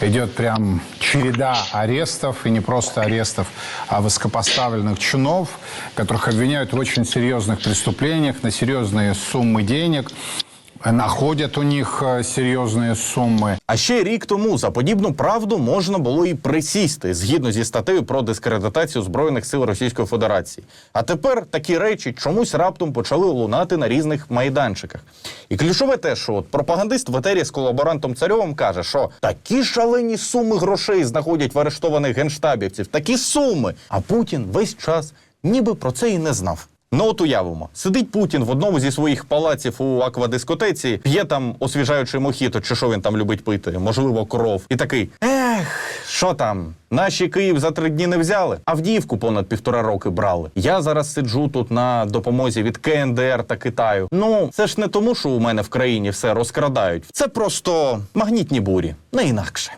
Идет прям череда арестов, и не просто арестов, а высокопоставленных чинов, которых обвиняют в очень серьезных преступлениях, на серьезные суммы денег, находят у них э, серьезные суммы. А ще рік тому за подібну правду можна було і присісти згідно зі статтею про дискредитацію збройних сил Російської Федерації. А тепер такі речі чомусь раптом почали лунати на різних майданчиках. І ключове те, що от пропагандист в етері з колаборантом царьовим каже, що такі шалені суми грошей знаходять в арештованих генштабівців, такі суми. А Путін весь час ніби про це і не знав. Ну от уявимо, сидить Путін в одному зі своїх палаців у аквадискотеці, п'є там освіжаючий мохіто, чи що він там любить пити, можливо, кров, і такий: ех, що там? Наші Київ за три дні не взяли, Авдіївку понад півтора роки брали. Я зараз сиджу тут на допомозі від КНДР та Китаю. Ну це ж не тому, що у мене в країні все розкрадають. Це просто магнітні бурі, не інакше.